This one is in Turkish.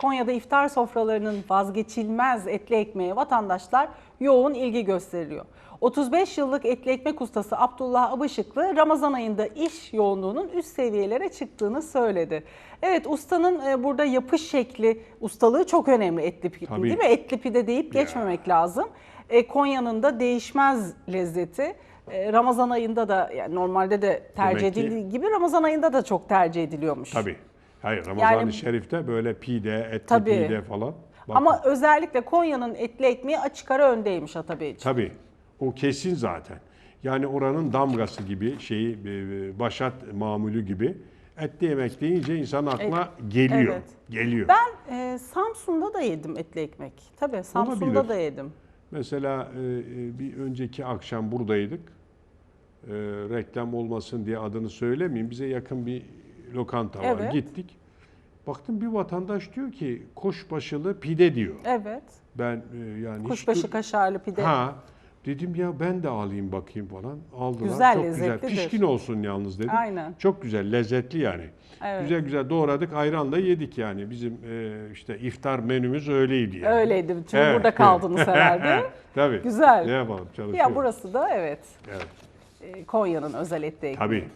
Konya'da iftar sofralarının vazgeçilmez etli ekmeğe vatandaşlar yoğun ilgi gösteriyor. 35 yıllık etli ekmek ustası Abdullah Abışıklı Ramazan ayında iş yoğunluğunun üst seviyelere çıktığını söyledi. Evet ustanın e, burada yapış şekli, ustalığı çok önemli etli pide Tabii. değil mi? Etli pide deyip geçmemek lazım. E, Konya'nın da değişmez lezzeti. E, Ramazan ayında da yani normalde de tercih Demek ki- edildiği gibi Ramazan ayında da çok tercih ediliyormuş. Tabii. Hayır Ramazan-ı Yani- Şerif'te böyle pide, etli Tabii. pide falan. Bakın, Ama özellikle Konya'nın etli ekmeği açık ara öndeymiş Atabeyciğim. Tabii. O kesin zaten. Yani oranın damgası gibi, şeyi e, başat mamulü gibi etli yemek deyince insan aklına geliyor. evet. Geliyor. Ben e, Samsun'da da yedim etli ekmek. Tabii Samsun'da Olabilir. da yedim. Mesela e, e, bir önceki akşam buradaydık. E, reklam olmasın diye adını söylemeyeyim. Bize yakın bir lokanta var. Evet. Gittik. Baktım bir vatandaş diyor ki kuşbaşılı pide diyor. Evet. Ben e, yani hiç Kuşbaşı dur- kaşarlı pide. Ha. Dedim ya ben de alayım bakayım falan. Aldılar. Güzel, Çok güzel. lezzetlidir. Pişkin olsun yalnız dedim. Aynen. Çok güzel, lezzetli yani. Evet. Güzel güzel doğradık, ayranla yedik yani. Bizim e, işte iftar menümüz öyleydi yani. Öyleydi. Çünkü Evet. burada kaldınız herhalde. Tabii. Güzel. Ne yapalım çalışıyoruz. ya burası da evet Evet. e, Konya'nın özel etli ekmeği. Tabii.